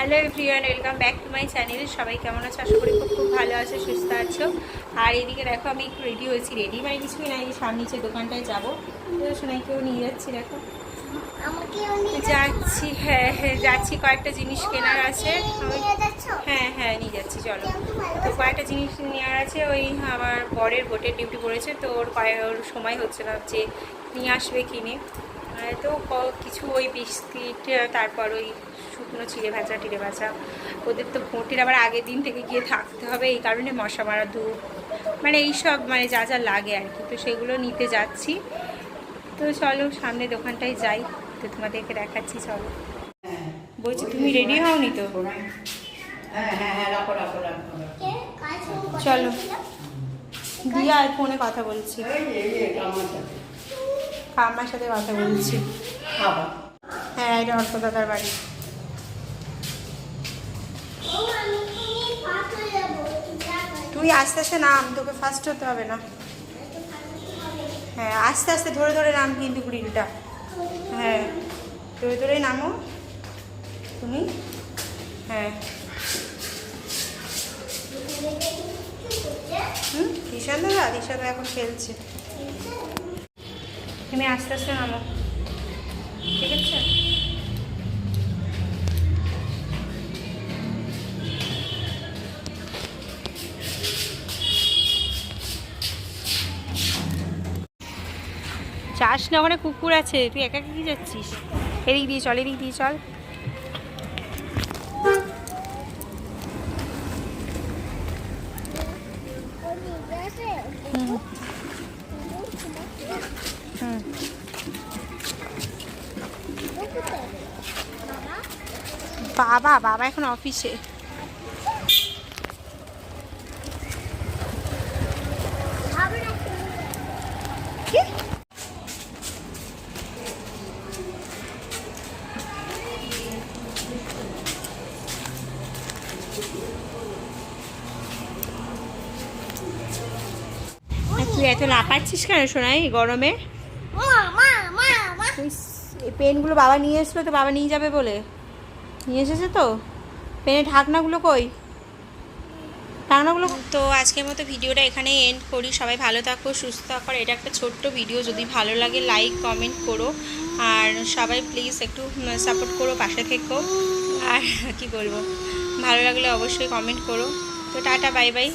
Hello everyone welcome back to my channel. সবাই কেমন আছো? আশা করি খুব খুব ভালো আছো সুস্থ আছো। আর এদিকে দেখো আমি একটু রেডি হয়েছি। রেডি মানে কিছুই না এই সামনে যে দোকানটায় যাব। সোনাইকেও নিয়ে যাচ্ছি দেখো। যাচ্ছি? হ্যাঁ হ্যাঁ যাচ্ছি। কয়েকটা জিনিস কেনার আছে। হ্যাঁ হ্যাঁ নিয়ে যাচ্ছি চলো। তো কয়েকটা জিনিস নেওয়ার আছে। ওই আমার বরের ভোটের ডিউটি পড়েছে তো ওর কয়েক ওর সময় হচ্ছে না যে নিয়ে আসবে কিনে। তো ক- কিছু ওই বিস্কিট তারপর ওই শুকনো চিড়ে ভাজা টিড়ে ভাজা। ওদের তো ভোটের আবার আগের দিন থেকে গিয়ে থাকতে হবে এই কারণে মশা মারা ধূপ মানে এইসব মানে যা যা লাগে আর কি। তো সেগুলো নিতে যাচ্ছি। তো চলো সামনে দোকানটায় যাই তো তোমাদেরকে দেখাচ্ছি চলো। বলছি তুমি রেডি হওনি তো? হ্যাঁ হ্যাঁ হ্যাঁ চলো। দিয়ে আর ফোনে কথা বলছি। আমার সাথে। কথা বলছি। হ্যাঁ এটা অল্প দাদার বাড়ি। তুই আস্তে আস্তে নাম তোকে ফার্স্ট হতে হবে না। হ্যাঁ আস্তে আস্তে ধরে ধরে নাম কিন্তু গ্রিলটা হ্যাঁ ধরে ধরেই নামো তুমি হ্যাঁ হুম দিশান দাদা তো এখন খেলছে তুমি আস্তে আস্তে নামো। ঠিক আছে? যাস না ওখানে কুকুর আছে। তুই একা কি যাচ্ছিস? এদিক দিয়ে চল এদিক দিয়ে চল? হুম? বাবা? বাবা এখন অফিসে তুই এত লাপাচ্ছিস কেন শোনাই গরমে এই পেনগুলো বাবা নিয়ে এসলো তো বাবা নিয়ে যাবে বলে। নিয়ে এসেছে তো? পেনের ঢাকনাগুলো কই? ঢাকনাগুলো তো আজকের মতো ভিডিওটা এখানে এন্ড করি। সবাই ভালো থাকো সুস্থ থাকো। এটা একটা ছোট্ট ভিডিও যদি ভালো লাগে লাইক কমেন্ট করো। আর সবাই প্লিজ একটু সাপোর্ট করো পাশে থেকো। আর কি বলব? ভালো লাগলে অবশ্যই কমেন্ট করো। তো টাটা বাই বাই